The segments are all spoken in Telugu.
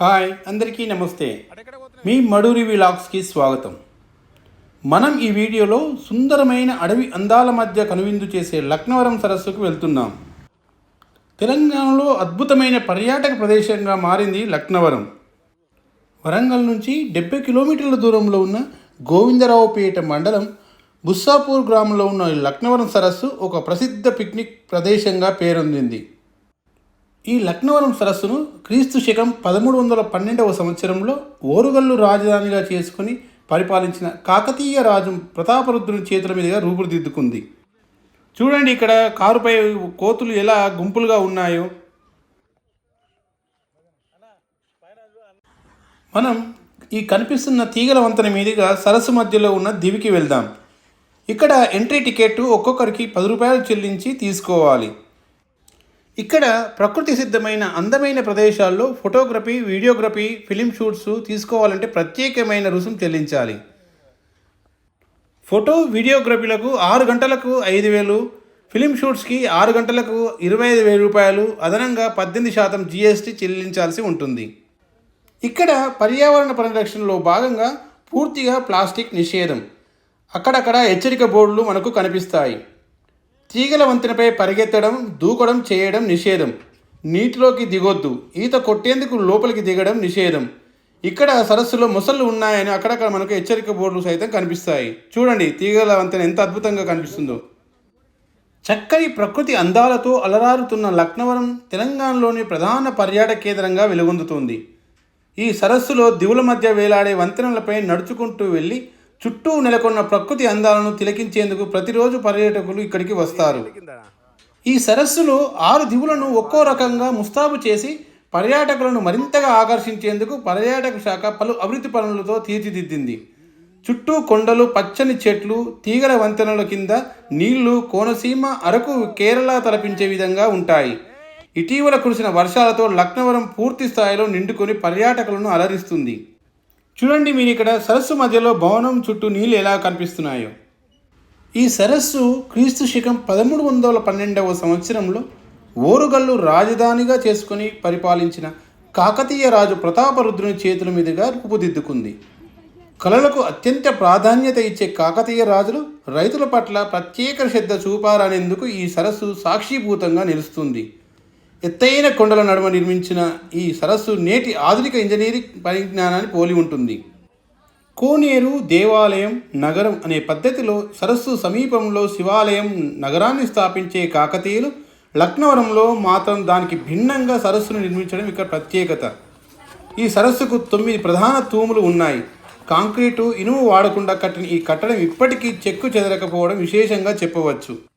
హాయ్ అందరికీ నమస్తే. మీ మడూరి విలాగ్స్కి స్వాగతం. మనం ఈ వీడియోలో సుందరమైన అడవి అందాల మధ్య కనువిందు చేసే లక్నవరం సరస్సుకు వెళ్తున్నాం. తెలంగాణలో అద్భుతమైన పర్యాటక ప్రదేశంగా మారింది లక్నవరం. వరంగల్ నుంచి డెబ్బై కిలోమీటర్ల దూరంలో ఉన్న గోవిందరావుపేట మండలం బుస్సాపూర్ గ్రామంలో ఉన్న ఈ లక్నవరం సరస్సు ఒక ప్రసిద్ధ పిక్నిక్ ప్రదేశంగా పేరొందింది. ఈ లక్నవరం సరస్సును క్రీస్తు శకం పదమూడు వందల పన్నెండవ సంవత్సరంలో ఓరుగల్లు రాజధానిగా చేసుకుని పరిపాలించిన కాకతీయ రాజు ప్రతాపరుద్రుని చేతుల మీదుగా రూపుదిద్దుకుంది. చూడండి ఇక్కడ కారుపై కోతులు ఎలా గుంపులుగా ఉన్నాయో. మనం ఈ కనిపిస్తున్న తీగల వంతెన మీదుగా సరస్సు మధ్యలో ఉన్న దివికి వెళ్దాం. ఇక్కడ ఎంట్రీ టికెట్ ఒక్కొక్కరికి పది రూపాయలు చెల్లించి తీసుకోవాలి. ఇక్కడ ప్రకృతి సిద్ధమైన అందమైన ప్రదేశాల్లో ఫోటోగ్రఫీ వీడియోగ్రఫీ ఫిలిం షూట్స్ తీసుకోవాలంటే ప్రత్యేకమైన రుసుము చెల్లించాలి. ఫోటో వీడియోగ్రఫీలకు ఆరు గంటలకు ఐదు వేలు ఫిలిం షూట్స్కి ఆరు గంటలకు ఇరవై ఐదు వేల రూపాయలు అదనంగా పద్దెనిమిది శాతం జీఎస్టీ చెల్లించాల్సి ఉంటుంది. ఇక్కడ పర్యావరణ పరిరక్షణలో భాగంగా పూర్తిగా ప్లాస్టిక్ నిషేధం. అక్కడక్కడ హెచ్చరిక బోర్డులు మనకు కనిపిస్తాయి. తీగల వంతెనపై పరిగెత్తడం దూకడం చేయడం నిషేధం. నీటిలోకి దిగొద్దు. ఈత కొట్టేందుకు లోపలికి దిగడం నిషేధం. ఇక్కడ సరస్సులో మొసళ్ళు ఉన్నాయని అక్కడక్కడ మనకు హెచ్చరిక బోర్డులు సైతం కనిపిస్తాయి. చూడండి తీగల వంతెన ఎంత అద్భుతంగా కనిపిస్తుందో. చక్కని ప్రకృతి అందాలతో అలరారుతున్న లక్నవరం తెలంగాణలోని ప్రధాన పర్యాటక కేంద్రంగా వెలుగొందుతుంది. ఈ సరస్సులో దివుల మధ్య వేలాడే వంతెనలపై నడుచుకుంటూ వెళ్ళి చుట్టూ నెలకొన్న ప్రకృతి అందాలను తిలకించేందుకు ప్రతిరోజు పర్యాటకులు ఇక్కడికి వస్తారు. ఈ సరస్సులో ఆరు దివులను ఒక్కో రకంగా ముస్తాబు చేసి పర్యాటకులను మరింతగా ఆకర్షించేందుకు పర్యాటక శాఖ పలు అభివృద్ధి పనులతో తీర్చిదిద్దింది. చుట్టూ కొండలు పచ్చని చెట్లు తీగల వంతెనల కింద నీళ్ళు కోనసీమ అరకు కేరళ తలపించే విధంగా ఉంటాయి. ఇటీవల కురిసిన వర్షాలతో లక్నవరం పూర్తి స్థాయిలో నిండుకొని పర్యాటకులను అలరిస్తుంది. చూడండి మీరు ఇక్కడ సరస్సు మధ్యలో భవనం చుట్టూ నీళ్ళు ఎలా కనిపిస్తున్నాయో. ఈ సరస్సు క్రీస్తు శకం పదమూడు వందల పన్నెండవ సంవత్సరంలో ఓరుగల్లు రాజధానిగా చేసుకుని పరిపాలించిన కాకతీయ రాజు ప్రతాపరుద్రుని చేతుల మీదుగా రూపుదిద్దుకుంది. కళలకు అత్యంత ప్రాధాన్యత ఇచ్చే కాకతీయ రాజులు రైతుల పట్ల ప్రత్యేక శ్రద్ధ చూపారనేందుకు ఈ సరస్సు సాక్షిభూతంగా నిలుస్తుంది. ఎత్తైన కొండల నడుమ నిర్మించిన ఈ సరస్సు నేటి ఆధునిక ఇంజనీరింగ్ పరిజ్ఞానాన్ని పోలి ఉంటుంది. కోనేరు దేవాలయం నగరం అనే పద్ధతిలో సరస్సు సమీపంలో శివాలయం నగరాన్ని స్థాపించే కాకతీయులు లక్నవరంలో మాత్రం దానికి భిన్నంగా సరస్సును నిర్మించడం ఇక్కడ ప్రత్యేకత. ఈ సరస్సుకు తొమ్మిది ప్రధాన తూములు ఉన్నాయి. కాంక్రీటు ఇనుము వాడకుండా కట్టిన ఈ కట్టడం ఇప్పటికీ చెక్కు చెదరకపోవడం విశేషంగా చెప్పవచ్చు.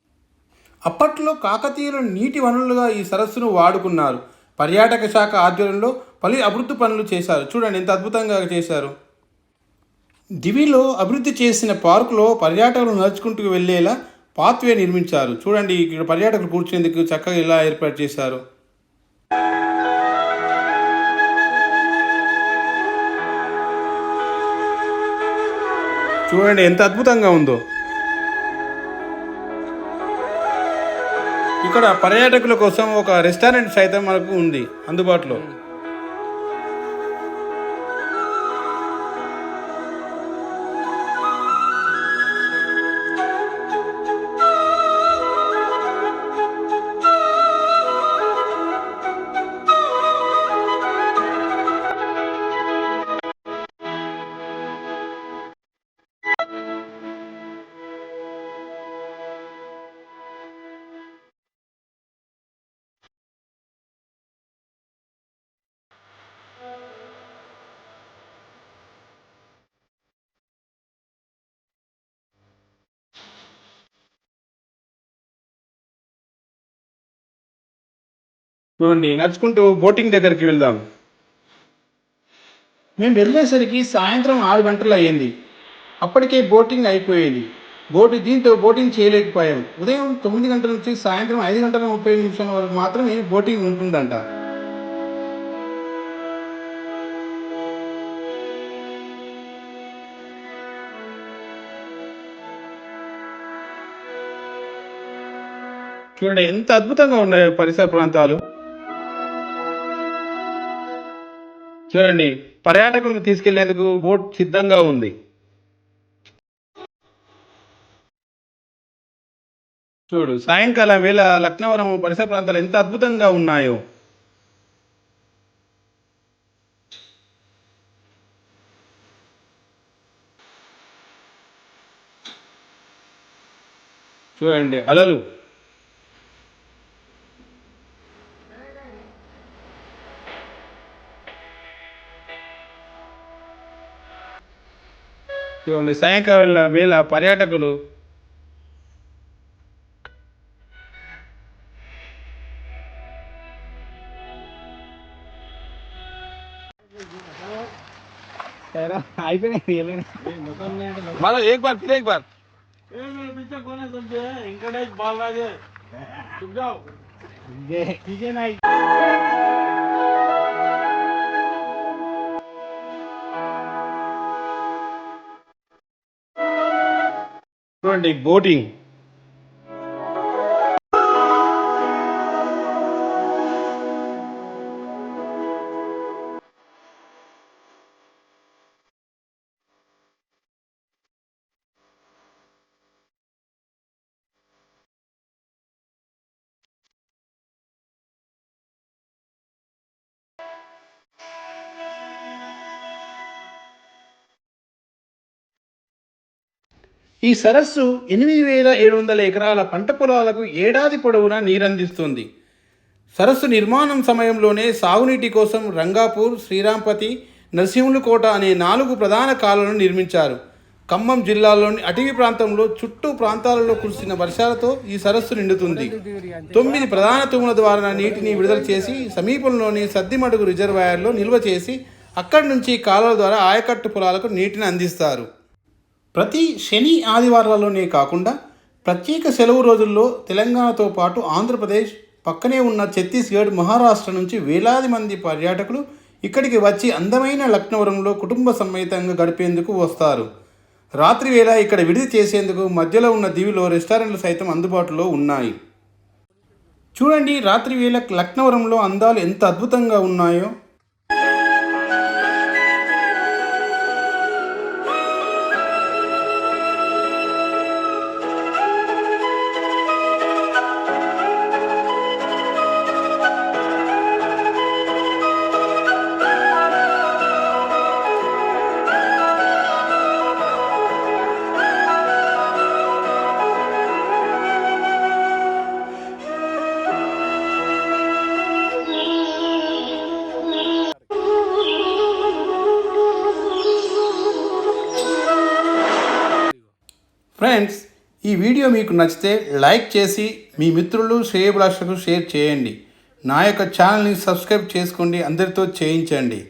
అప్పట్లో కాకతీయులు నీటి వనరులుగా ఈ సరస్సును వాడుకున్నారు. పర్యాటక శాఖ ఆధ్వర్యంలో పలు అభివృద్ధి పనులు చేశారు. చూడండి ఎంత అద్భుతంగా చేశారు. దివిలో అభివృద్ధి చేసిన పార్కులో పర్యాటకులు నడుచుకుంటూ వెళ్ళేలా పాత్వే నిర్మించారు. చూడండి ఇక్కడ పర్యాటకులు కూర్చునేందుకు చక్కగా ఇలా ఏర్పాటు చేశారు. చూడండి ఎంత అద్భుతంగా ఉందో. ఇక్కడ పర్యాటకుల కోసం ఒక రెస్టారెంట్ సైతం మనకు ఉంది అందుబాటులో. చూడండి నడుచుకుంటూ బోటింగ్ దగ్గరికి వెళ్దాం. మేము వెళ్ళేసరికి సాయంత్రం ఆరు గంటలు అయ్యింది. అప్పటికే బోటింగ్ అయిపోయేది. బోటు దీంతో బోటింగ్ చేయలేకపోయాం. ఉదయం తొమ్మిది గంటల నుంచి సాయంత్రం ఐదు గంటల ముప్పై నిమిషాల వరకు మాత్రమే బోటింగ్ ఉంటుందంట. చూడండి ఎంత అద్భుతంగా ఉన్నాయి పరిసర ప్రాంతాలు. చూడండి పర్యాటకులకు తీసుకెళ్ళేందుకు బోట్ సిద్ధంగా ఉంది. చూడు సాయంకాలం వేళ లక్నవరం పరిసర ప్రాంతాలు ఎంత అద్భుతంగా ఉన్నాయో. చూడండి అలలు. చూడండి సాయంకాలం వేళ పర్యాటకులు అయిపోయినాయి మళ్ళీ ఏక్ బార్ ఫిర్ ఏక్ బార్ पीछे कौन है समझे इंकटेश बालराज है चुप जाओ ठीक है नहीं చూడండి బోటింగ్ ఈ సరస్సు ఎనిమిది వేల ఏడు వందల ఎకరాల పంట పొలాలకు ఏడాది పొడవునా నీరందిస్తుంది. సరస్సు నిర్మాణం సమయంలోనే సాగునీటి కోసం రంగాపూర్ శ్రీరాంపతి నరసింహులకోట అనే నాలుగు ప్రధాన కాలువలను నిర్మించారు. ఖమ్మం జిల్లాలోని అటవీ ప్రాంతంలో చుట్టూ ప్రాంతాలలో కురిసిన వర్షాలతో ఈ సరస్సు నిండుతుంది. తొమ్మిది ప్రధాన తూముల ద్వారా నీటిని విడుదల చేసి సమీపంలోని సద్దిమడుగు రిజర్వాయర్లో నిల్వ చేసి అక్కడి నుంచి కాలువల ద్వారా ఆయకట్టు పొలాలకు నీటిని అందిస్తారు. ప్రతి శని ఆదివారాల్లోనే కాకుండా ప్రత్యేక సెలవు రోజుల్లో తెలంగాణతో పాటు ఆంధ్రప్రదేశ్ పక్కనే ఉన్న ఛత్తీస్గఢ్ మహారాష్ట్ర నుంచి వేలాది మంది పర్యాటకులు ఇక్కడికి వచ్చి అందమైన లక్నవరంలో కుటుంబ సమేతంగా గడిపేందుకు వస్తారు. రాత్రి వేళ ఇక్కడ విడిది చేసేందుకు మధ్యలో ఉన్న దీవిలో రెస్టారెంట్లు సైతం అందుబాటులో ఉన్నాయి. చూడండి రాత్రి వేళ లక్నవరంలో అందాలు ఎంత అద్భుతంగా ఉన్నాయో. ఫ్రెండ్స్ ఈ వీడియో మీకు నచ్చితే లైక్ చేసి మీ మిత్రులు శ్రేయభిలాషకు షేర్ చేయండి. నా యొక్క ఛానల్ని సబ్స్క్రైబ్ చేసుకోండి అందరితో చేయించండి.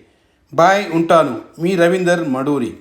బాయ్ ఉంటాను. మీ రవీందర్ మడూరి.